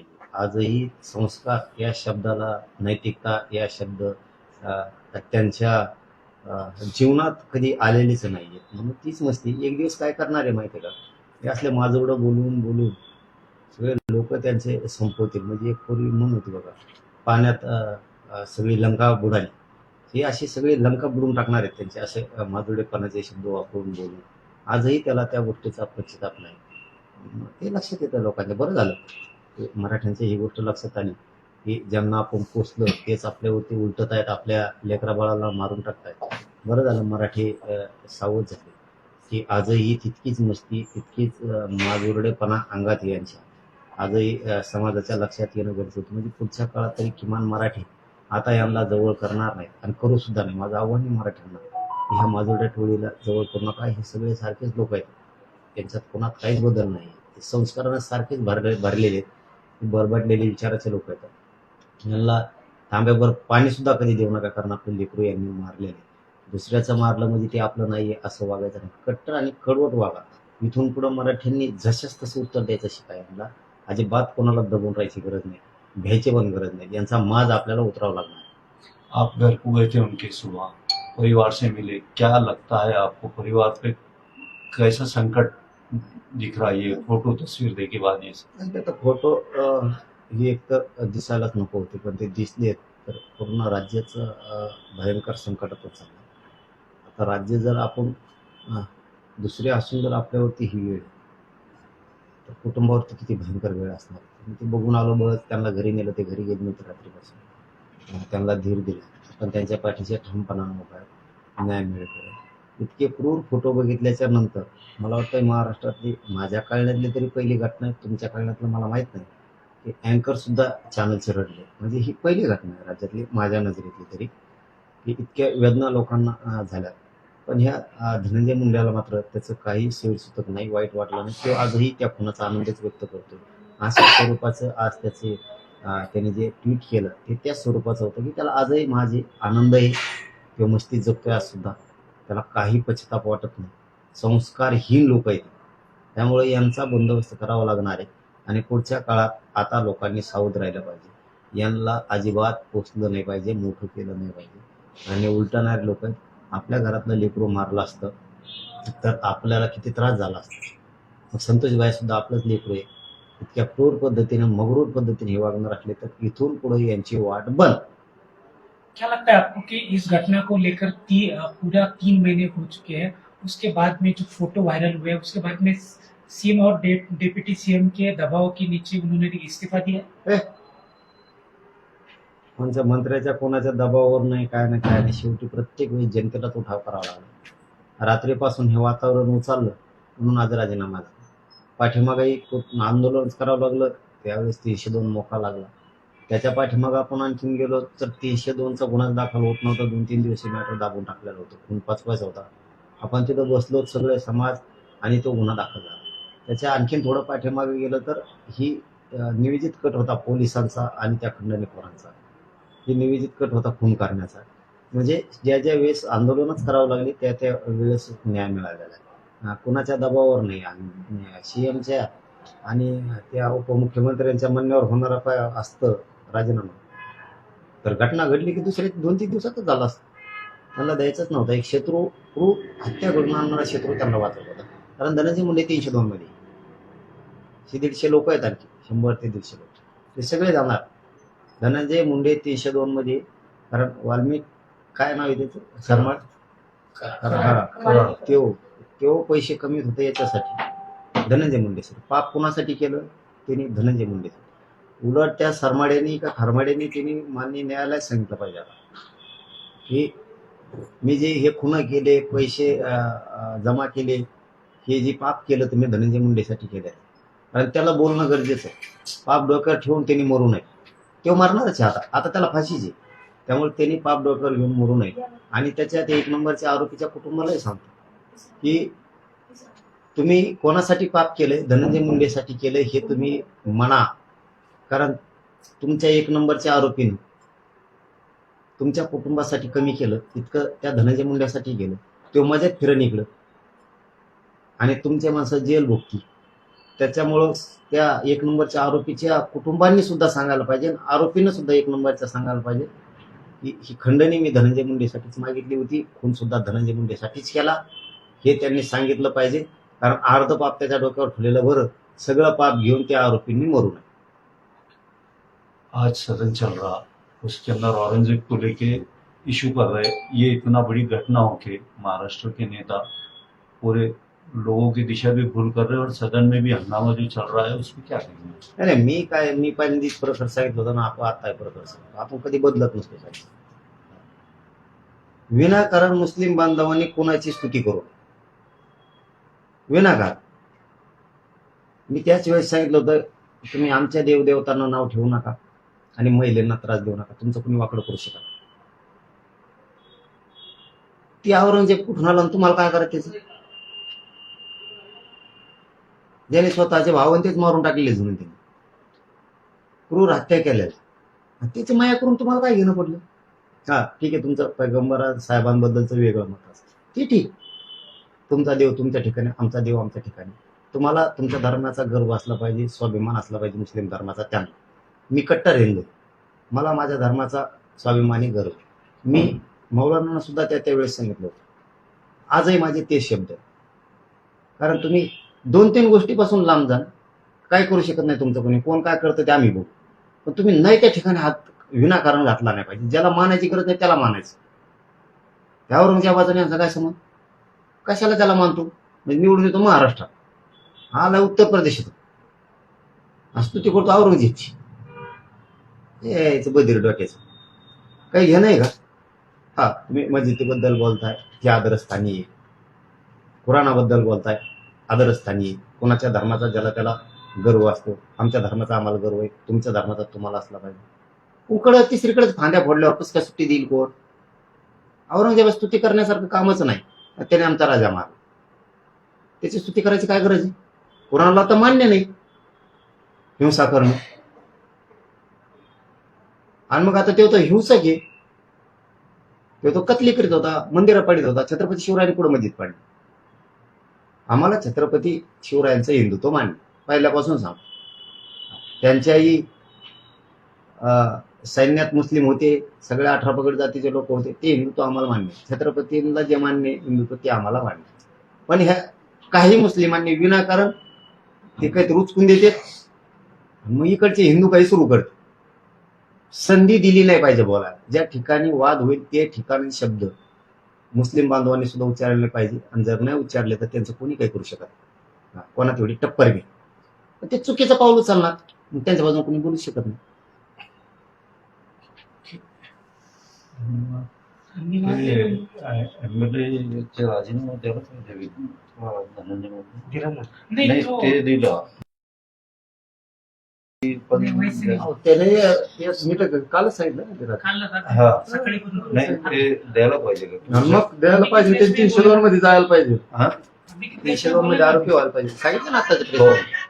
पाहिजे. आजही संस्कार या शब्दाला नैतिकता या शब्द त्यांच्या जीवनात कधी आलेलीच नाही आहेत म्हणून तीच मस्ती. एक दिवस काय करणार आहे माहिती का? हे असले माझवडं बोलून बोलून सगळे लोक त्यांचे संपवतील. म्हणजे एक पूर्वी म्हणून होती बघा पाण्यात सगळी लंका बुडाली. हे अशी सगळी लंका बुडून टाकणार आहेत त्यांचे. असे माधुडेपणाचे शब्द वापरून बोलून. आजही त्याला त्या गोष्टीचा पश्चिताप नाही. ते लक्षात येतं लोकांच्या. बरं झालं. मराठ्यांच्या मराठ्यांची ही गोष्ट लक्षात आली की ज्यांना आपण पोचलो तेच आपल्यावरती उलटत आहेत आपल्या लेकरा बाळाला मारून टाकतायत. बरं झालं मराठी सावध झाले की आजही तितकीच मस्ती तितकीच माजुरडेपणा अंगात यांच्या. आजही समाजाच्या लक्षात येणं गरजेचं होतं म्हणजे पुढच्या काळात तरी किमान मराठी आता यांना जवळ करणार नाही आणि करू सुद्धा नाही. माझं आव्हान आहे मराठ्यांना ह्या माजुरड्या टोळीला जवळ करू नका. हे सगळे सारखेच लोक आहेत. त्यांच्यात कोणात काहीच बदल नाही. ते संस्काराने सारखेच भरले भरलेले आहेत. बरबडलेले विचाराचे लोक आहेत यांना तांब्यावर पाणी सुद्धा कधी देऊ नका कारण आपले लेकरू यांनी मारलेले. दुसऱ्याचं मारलं म्हणजे ते आपलं नाहीये असं वागायचं नाही. कट्टर आणि कडवट वागा. इथून पुढं मराठ्यांनी जशाच तसं उत्तर द्यायचं शिकायला यांना अजिबात कोणाला दबून राहायची गरज नाही. भ्यायची पण गरज नाही. यांचा माज आपल्याला उतरावा लागणार. आप घर को गए थे उनके सुबह परिवार से मिले. क्या लगता है आपको परिवार पे कैसा संकट दिख रहा है ये फोटो तस्वीर देखी बाद ये आणि फोटो अं, एक तर दिसायलाच नको होते पण ते दिसले तर पूर्ण राज्याचं अं, भयंकर संकटातच चाललं आता राज्य जर आपण अं, दुसरे असून जर आपल्यावरती ही वेळ तर कुटुंबावरती किती भयंकर वेळ असणार. मी ते बघून आलो बघत त्यांना घरी नेलं ते घरी गेले नव्हते रात्रीपासून. अं, त्यांना धीर दिला पण त्यांच्या पाठीशी ठामपणानं उभा आहे. न्याय मिळतो इतके क्रूर फोटो बघितल्याच्या नंतर मला वाटतं महाराष्ट्रातली माझ्या कळण्यातली तरी पहिली घटना आहे तुमच्या कळण्यातलं मला माहीत नाही की अँकर सुद्धा चॅनलचे रडले म्हणजे ही पहिली घटना आहे राज्यातली माझ्या नजरेतली तरी की इतक्या वेदना लोकांना झाल्या. पण ह्या धनंजय मुंड्याला मात्र त्याचं काही सोयीसुतक नाही वाईट वाटलं नाही तो आजही त्या खुनाचा आनंदच व्यक्त करतो. अशा स्वरूपाचं आज त्याचे त्याने जे ट्विट केलं ते त्या स्वरूपाचं होतं की त्याला आजही माझे आनंद आहे किंवा मस्ती जगतोय आज सुद्धा. त्याला काही पश्चाताप वाटत नाही. संस्कारहीन लोक आहेत. त्यामुळे यांचा बंदोबस्त करावा लागणार आहे आणि पुढच्या काळात आता लोकांनी सावध राहिलं पाहिजे. यांना अजिबात पोचलं नाही पाहिजे मोठं केलं नाही पाहिजे. आणि उलटणारे लोक आहेत. आपल्या घरातलं लेकरू मारलं असतं तर आपल्याला किती त्रास झाला असता. मग संतोषबाई सुद्धा आपलंच लेकरू आहे. इतक्या क्रूर पद्धतीने मगरूर पद्धतीने हे वागणार असले तर इथून पुढे यांची वाट बंद. क्या लगता है आपको कि इस घटना को लेकर ती, पूरा तीन महीने हो चुके हैं? उसके बाद में जो फोटो वायरल हुए उसके बाद में सीएम और डे, डिप्टी सीएम के दबाव के नीचे उन्होंने इस्तीफा दिया? म्हणजे मंत्र्याच्या कोणाच्या दबावावर नाही काय नाही काय नाही शेवटी प्रत्येक वेळी जनतेला तो ठाव करावा लागला. रात्रीपासून हे वातावरण उचललं म्हणून आज राजीनामा झाला पाठीमागाही आंदोलन करावं लागलं त्यावेळेस तीनशे दोन मोका लागला. त्याच्या पाठीमागं आपण आणखीन गेलो तर तीनशे दोनचा गुन्हा दाखल होत नव्हता. दोन तीन दिवशी मॅटर दाबून टाकलेलं होतं. खून पाचवायचा होता. आपण तिथं बसलो सगळे समाज आणि तो गुन्हा दाखल झाला. त्याच्या आणखीन थोडं पाठीमागे गेलं तर ही निवेदित नियोजित कट होता पोलिसांचा आणि त्या खंडणीखोरांचा ही नियोजित कट होता खून करण्याचा. म्हणजे ज्या ज्या वेळेस आंदोलनच करावं लागले त्या त्या वेळेस न्याय मिळालेला आहे. कुणाच्या दबावावर नाही आणि सीएमच्या आणि त्या उपमुख्यमंत्र्यांच्या म्हणण्यावर होणारा काय असतं. राजीनामा. तर घटना घडली की दुसरे दोन तीन दिवसातच झाला असतं. त्यांना द्यायचंच नव्हतं. एक शत्रू हत्या घडून आणणारा शत्रू त्यांना वाचत होता. कारण धनंजय मुंडे तीनशे दोन मध्ये. हे दीडशे लोक आहेत आणखी. शंभर ते दीडशे लोक. ते सगळे जाणार. धनंजय मुंडे तीनशे दोन मध्ये. कारण वाल्मिक काय नाव आहे त्याचं? शर्मा? त्यो त्यो पैसे कमी होते याच्यासाठी. धनंजय मुंडे सर. पाप कुणासाठी केलं? त्यांनी धनंजय मुंडे उलट त्या सरमाड्यांनी का खरमाड्यांनी त्यांनी मान्य न्यायालयात सांगितलं पाहिजे आता. की मी जे हे खुनं केले पैसे जमा केले हे जे पाप केलं तुम्ही धनंजय मुंडेसाठी केलं कारण त्याला बोलणं गरजेचं आहे. पाप डोक्यावर ठेवून त्यांनी मरू नये. तो मरणारच आता. आता त्याला फाशीची त्यामुळे त्यांनी पाप डोक्यावर घेऊन मरू नये. आणि त्याच्यात एक नंबरच्या आरोपीच्या कुटुंबालाही सांगतो की तुम्ही कोणासाठी पाप केले धनंजय मुंडेसाठी केले हे तुम्ही म्हणा. कारण तुमच्या एक नंबरच्या आरोपीनं तुमच्या कुटुंबासाठी कमी केलं इतकं त्या धनंजय मुंड्यासाठी गेलं तो मजेत फिर निघलं. आणि तुमच्या माणसं जेल भोगती. त्याच्यामुळं त्या एक नंबरच्या आरोपीच्या कुटुंबांनी सुद्धा सांगायला पाहिजे आरोपीनं सुद्धा एक नंबरच्या सांगायला पाहिजे. की ही खंडणी मी धनंजय मुंडेसाठीच मागितली होती. खून सुद्धा धनंजय मुंडेसाठीच केला. हे त्यांनी सांगितलं पाहिजे. कारण अर्ध पाप त्याच्या डोक्यावर ठेवलेलं बरं. सगळं पाप घेऊन त्या आरोपींनी मरू नये. आज सदन चल रहा। उसके अंदर औरंगजेब को लेके इशू कर रहे। ये इतना बड़ी घटना हो के महाराष्ट्र के नेता पूरे लोगों की दिशा भी भूल कर रहे और सदन में भी हंगामा जो चल रहा है उसमें क्या कहेंगे? नाही मी काय मी पहिल्यांदाच प्रखर सांगितलं होतं ना आपण आता प्रखर सांगतो आपण कधी बदलत नसतो साहेब. विनाकारण मुस्लिम बांधवांनी कोणाची स्तुती करू? विनाकार विनाकारण. मी त्याच वेळेस सांगितलं होतं तुम्ही आमच्या देवदेवतांना नाव ठेवू नका. आणि महिलांना त्रास देऊ नका. तुमचं कोणी वाकडं करू शकत. ती औरंगजेब कुठून आला तुम्हाला काय करायचं? ज्याने स्वतःचे भावं तेच मारून टाकलेले म्हणून त्यांनी. क्रूर हत्या केलेल्या आणि त्याची माया करून तुम्हाला काय घेणं पडलं? हा ठीक आहे. तुमचं पैगंबर साहेबांबद्दलचं वेगळं मत असतं. ते ठीक. तुमचा देव तुमच्या ठिकाणी आमचा देव आमच्या ठिकाणी. तुम्हाला तुमच्या धर्माचा गर्व असला पाहिजे स्वाभिमान असला पाहिजे मुस्लिम धर्माचा त्यांना. मी कट्टर हिंदू. मला माझ्या धर्माचा स्वाभिमानी गर्व. आहे. मी मौलाना सुद्धा त्या त्यावेळेस सांगितलं होतं. आजही माझे तेच शब्द कारण तुम्ही दोन तीन गोष्टीपासून लांब जा काय करू शकत नाही तुमचं कोणी. कोण काय करतं ते आम्ही बघू. पण तुम्ही नाही त्या ठिकाणी हात विनाकारण घातला नाही पाहिजे. ज्याला मानायची गरज नाही त्याला मानायचं. त्या औरंगजेबाचा यांचा काय समज कशाला त्याला मानतो? म्हणजे निवडून येतो महाराष्ट्रात. हा आला उत्तर प्रदेशात. आणि स्तुती करतो औरंगजेबची. यायचं बधीर डोक्याचं. काही घे नाही का? हा तुम्ही मस्जिदीबद्दल बोलताय ती आदरस्थानी आहे. कुराणाबद्दल बोलताय आदरस्थानी आहे. कोणाच्या धर्माचा ज्याला त्याला गर्व असतो आमच्या धर्माचा आम्हाला गर्व आहे तुमच्या धर्माचा तुम्हाला असला पाहिजे. उकडं तिसरीकडेच फांद्या फोडल्यावर कस काय सुट्टी देईल कोण? औरंगजेबा स्तुती करण्यासारखं कामच नाही. त्याने आमचा राजा मारला. त्याची स्तुती करायची काय गरज आहे? कुराणाला तर मान्य नाही. हिंसा करणं. आणि मग आता तो तो हिंसक आहे. ते तो कत्ली करीत होता मंदिरं पाडीत होता छत्रपती शिवरायांनी पुढे मस्जिद पाडली. आम्हाला छत्रपती शिवरायांचं हिंदुत्व मान्य पहिल्यापासून सांग त्यांच्याही अं, सैन्यात मुस्लिम होते सगळे अठरा पगड जातीचे लोक होते ते हिंदुत्व आम्हाला मान्य आहे. छत्रपतींना जे मान्य हिंदुत्व ते आम्हाला मान्य पण ह्या काही मुस्लिमांनी विनाकारण ते काही रुचकून देते मग इकडचे हिंदू काही सुरू करते संधी दिली नाही पाहिजे बोलायला. ज्या ठिकाणी वाद होईल ते ठिकाणी शब्द. मुस्लिम बांधवांनी सुद्धा उच्चारले पाहिजे. आणि जर नाही उच्चारले तर त्यांचं कोणी काही करू शकत नाही. कोणा तेवढी टप्पर घे ते चुकीचं पाऊल उचलणार. त्यांच्या बाजूने कोणी बोलू शकत नाही. राजीनामा दिला. पण त्याने मिनिट कालच सांगितलं हा. सकाळी नाही ते द्यायला पाहिजे का मग द्यायला पाहिजे ते तीनशे दोन मध्ये जायला पाहिजे. हा? मध्ये आरोपी व्हायला पाहिजे. सांगितलं ना आताच्या. प्रेस